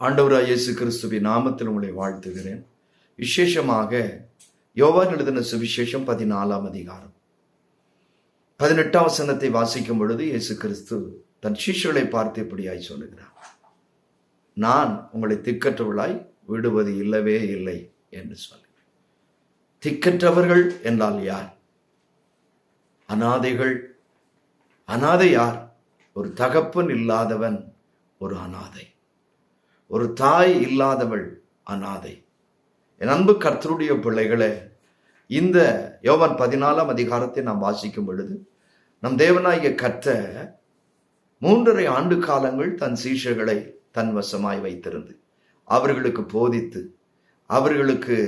ஆண்டவராய் இயேசு கிறிஸ்துவின் நாமத்தில் உங்களை வாழ்த்துகிறேன். விசேஷமாக யோவான் எழுதின சுவிசேஷம் பதினாலாம் அதிகாரம். பதினெட்டாம் வசனத்தை வாசிக்கும் பொழுது இயேசு கிறிஸ்து தன் சிஷ்யர்களை பார்த்து இப்படியாய் சொல்லுகிறார். நான் உங்களை திக்கற்றவளாய் விடுவது இல்லவே இல்லை என்று சொல்லி. திக்கற்றவர்கள் என்றால் யார்? அனாதைகள். அனாதை யார்? ஒரு தகப்பன் இல்லாதவன் ஒரு அனாதை. ஒரு தாய் இல்லாதவள் அனாதை. என் அன்பு கர்த்தருடைய பிள்ளைகளே இந்த யோவான் பதினாலாம் அதிகாரத்தை நாம் வாசிக்கும் பொழுது நம் தேவனாகிய கர்த்த மூன்றரை ஆண்டு காலங்கள் தன் சீஷர்களை தன் வசமாய் வைத்திருந்து அவர்களுக்கு போதித்து அவர்களுக்கு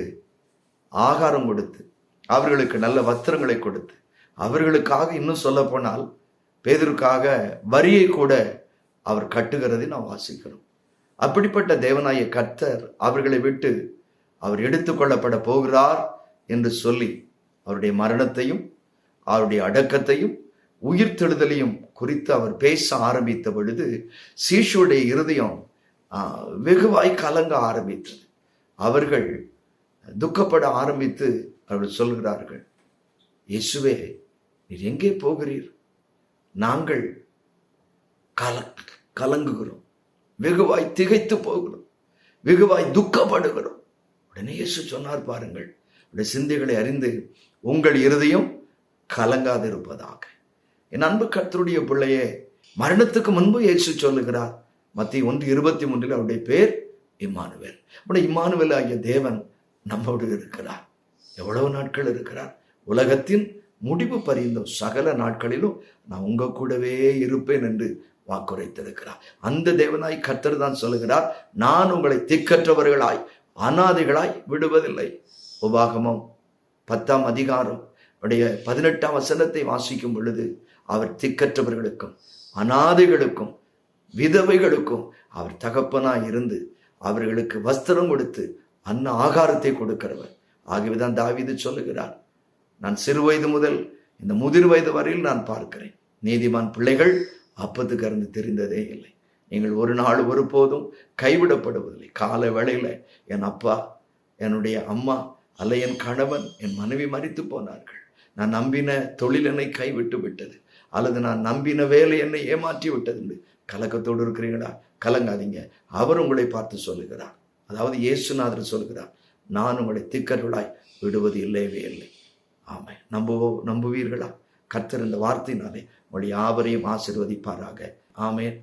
ஆகாரம் கொடுத்து அவர்களுக்கு நல்ல வஸ்திரங்களை கொடுத்து அவர்களுக்காக இன்னும் சொல்ல போனால் பேதருக்காக வரியை கூட அவர் கட்டுகிறதை நாம் வாசிக்கிறோம். அப்படிப்பட்ட தேவனாய கர்த்தர் அவர்களை விட்டு அவர் எடுத்துக்கொள்ளப்பட போகிறார் என்று சொல்லி அவருடைய மரணத்தையும் அவருடைய அடக்கத்தையும் உயிர்த்தெழுதலையும் குறித்து அவர் பேச ஆரம்பித்த பொழுது சீஷுடைய இருதயம் வெகுவாய் கலங்க ஆரம்பித்தது. அவர்கள் துக்கப்பட ஆரம்பித்து அவர்கள் சொல்கிறார்கள் இயேசுவே நீர் எங்கே போகிறீர்? நாங்கள் கல கலங்குகிறோம். வெகுவாய் திகைத்து போகிறோம் வெகுவாய் துக்கப்படுகிறோம் உடனே இயேசு சொன்னார் பாருங்கள். உடைய சிந்தைகளை அறிந்து உங்கள் இருதயம் கலங்காதிருப்பதாக என் அன்பு கர்த்தருடைய பிள்ளையே மரணத்துக்கு முன்பு இயேசு சொல்லுகிறார். மத்திய ஒன்று இருபத்தி மூன்றில் அவருடைய பேர் இம்மானுவேல். அப்படி இம்மானுவேல் ஆகிய தேவன் நம்மோடு இருக்கிறார். எவ்வளவு நாட்கள் இருக்கிறார்? உலகத்தின் முடிவு பரிந்தும் சகல நாட்களிலும் நான் உங்க கூடவே இருப்பேன் என்று வாக்குரைத்திருக்கிறார் அந்த தேவனாய் கர்த்தர் தான் சொல்லுகிறார் நான் உங்களை திக்கற்றவர்களாய் அனாதைகளாய் விடுவதில்லை. உபாகமம் பத்தாம் அதிகாரம் உடைய பதினெட்டாம் வசனத்தை வாசிக்கும் பொழுது அவர் திக்கற்றவர்களுக்கும் அனாதைகளுக்கும் விதவைகளுக்கும் அவர் தகப்பனாய் இருந்து அவர்களுக்கு வஸ்திரம் கொடுத்து அன்ன ஆகாரத்தை கொடுக்கிறவர். ஆகவேதான் தாவிது சொல்லுகிறார் நான் சிறு வயது முதல் இந்த முதிர் வயது வரையில் நான் பார்க்கிறேன். நீதிமான் பிள்ளைகள் அப்பத்துக்காரந்து தெரிந்ததே இல்லை. நீங்கள் ஒரு நாள் ஒருபோதும் கைவிடப்படுவதில்லை. கால வேளையில் என் அப்பா என்னுடைய அம்மா அல்ல என் கணவன் என் மனைவி மறித்து போனார்கள். நான் நம்பின தொழில் என்னை கைவிட்டு விட்டது. அல்லது நான் நம்பின வேலை என்னை ஏமாற்றி விட்டது கலக்கத்தோடு இருக்கிறீங்களா கலங்காதீங்க. அவர் உங்களை பார்த்து சொல்லுகிறார். அதாவது இயேசுநாதர் சொல்கிறார் நான் உங்களை திக்கர்களாய் விடுவது இல்லவே இல்லை. ஆமாம் நம்புவோ நம்புவீர்களா? கர்த்தர் இந்த வார்த்தையினாலே உங்களுடைய யாவரையும் ஆசிர்வதிப்பாராக. ஆமேன்.